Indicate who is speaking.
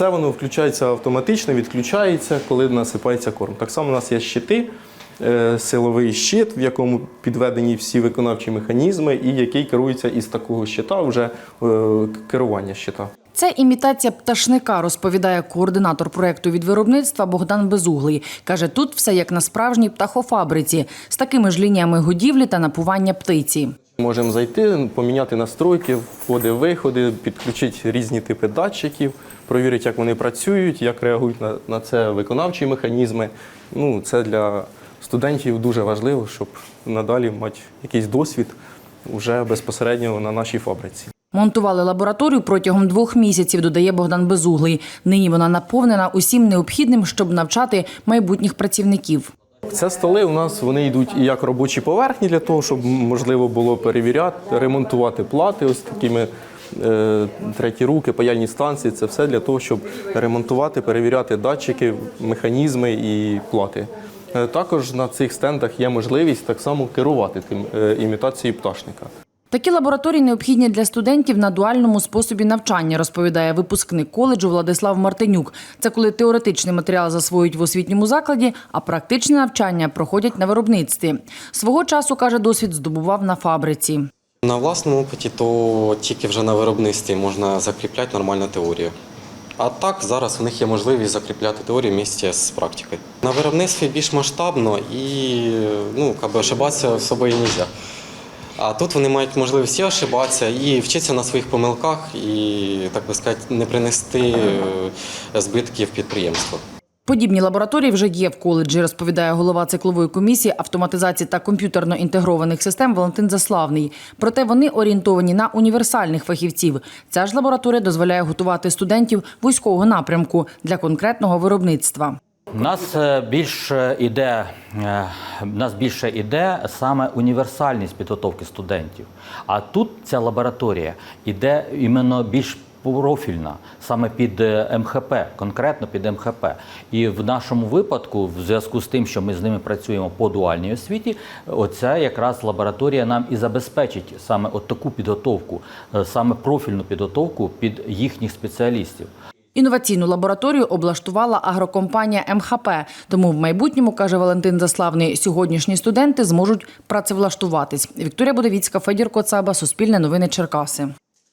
Speaker 1: все воно включається автоматично, відключається, коли насипається корм. Так само у нас є щити, е, силовий щит, в якому підведені всі виконавчі механізми, і який керується із такого щита вже е, керування щита.
Speaker 2: Це імітація пташника, розповідає координатор проєкту від виробництва Богдан Безуглий. Каже, тут все як на справжній птахофабриці з такими ж лініями годівлі та напування птиці.
Speaker 1: Можемо зайти, поміняти настройки, входи, виходи, підключити різні типи датчиків, провірити, як вони працюють, як реагують на, на це виконавчі механізми. Ну, це для студентів дуже важливо, щоб надалі мати якийсь досвід вже безпосередньо на нашій фабриці.
Speaker 2: Монтували лабораторію протягом двох місяців, додає Богдан Безуглий. Нині вона наповнена усім необхідним, щоб навчати майбутніх працівників.
Speaker 1: Це столи у нас вони йдуть і як робочі поверхні для того, щоб можливо було перевіряти, ремонтувати плати ось такими. е, Треті руки, паяльні станції це все для того, щоб ремонтувати, перевіряти датчики, механізми і плати. Е, Також на цих стендах є можливість так само керувати тим е, імітацією пташника.
Speaker 2: Такі лабораторії необхідні для студентів на дуальному способі навчання, розповідає випускник коледжу Владислав Мартинюк. Це коли теоретичний матеріал засвоюють в освітньому закладі, а практичне навчання проходять на виробництві. Свого часу, каже, досвід здобував на фабриці.
Speaker 3: На власному опиті, то тільки вже на виробництві можна закріпляти нормальну теорію. А так зараз у них є можливість закріпляти теорію в місті з практикою. На виробництві більш масштабно і ну, как ошибатися собою не можна. А тут вони мають можливість ошибатися, і вчитися на своїх помилках, і так би сказати, не принести е, збитків підприємству.
Speaker 2: Подібні лабораторії вже є в коледжі, розповідає голова циклової комісії автоматизації та комп'ютерно інтегрованих систем Валентин Заславний. Проте вони орієнтовані на універсальних фахівців. Ця ж лабораторія дозволяє готувати студентів вузького напрямку для конкретного виробництва.
Speaker 4: Нас е, більше іде, е, нас більше іде саме універсальність підготовки студентів. А тут ця лабораторія іде іменно більш профільна, саме під е, МХП, конкретно під МХП. І в нашому випадку, в зв'язку з тим, що ми з ними працюємо по дуальній освіті, оця якраз лабораторія нам і забезпечить саме от таку підготовку, саме профільну підготовку під їхніх спеціалістів.
Speaker 2: Інноваційну лабораторію облаштувала агрокомпанія МХП. Тому в майбутньому, каже Валентин Заславний, сьогоднішні студенти зможуть працевлаштуватись. Вікторія Будовіцька, Федір Коцаба, Суспільне новини Черкаси.